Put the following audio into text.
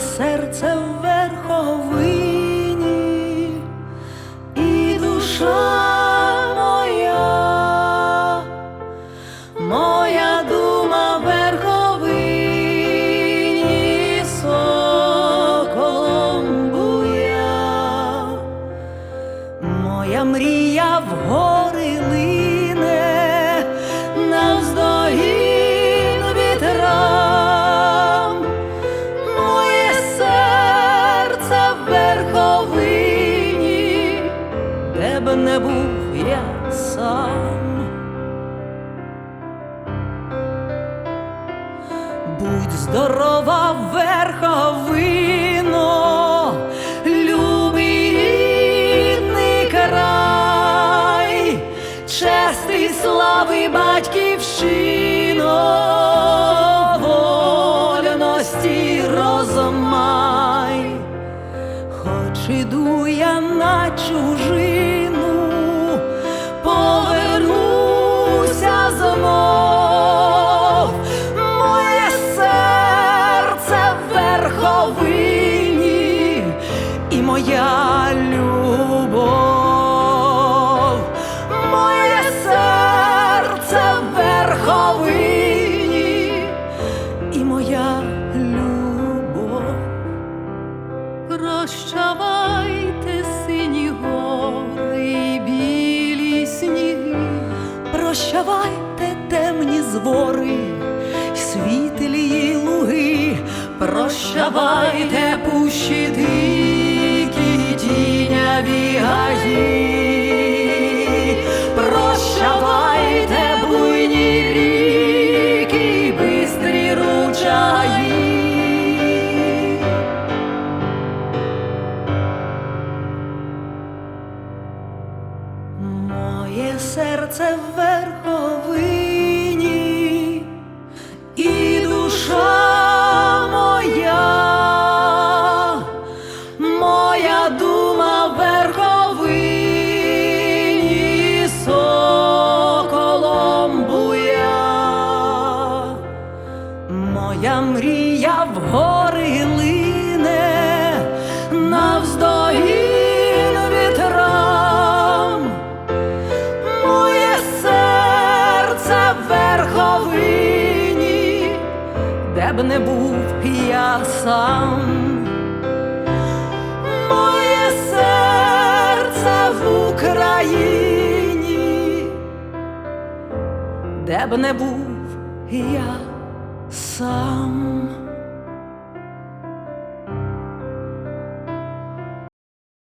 серце в верховині, і душа моя, моя дума в верховині соколом буя, моя мрія в гори де б не був я сам. Будь здорова, верховино, любий рідний край, чести й слави батьківщино, вольності розмай, хоч іду я на чужину, верховині і моя любов, моє серце верховині і моя любов. Прощавайте сині гори і білі сніги, прощавайте темні звори, прощавайте пущі дикі тіняві гаї, прощавайте буйні ріки, бистрі ручаї. Моє серце в моя мрія в гори лине, навздогін вітрам. Моє серце в верховині, де б не був я сам, моє серце в Україні, де б не був я сам.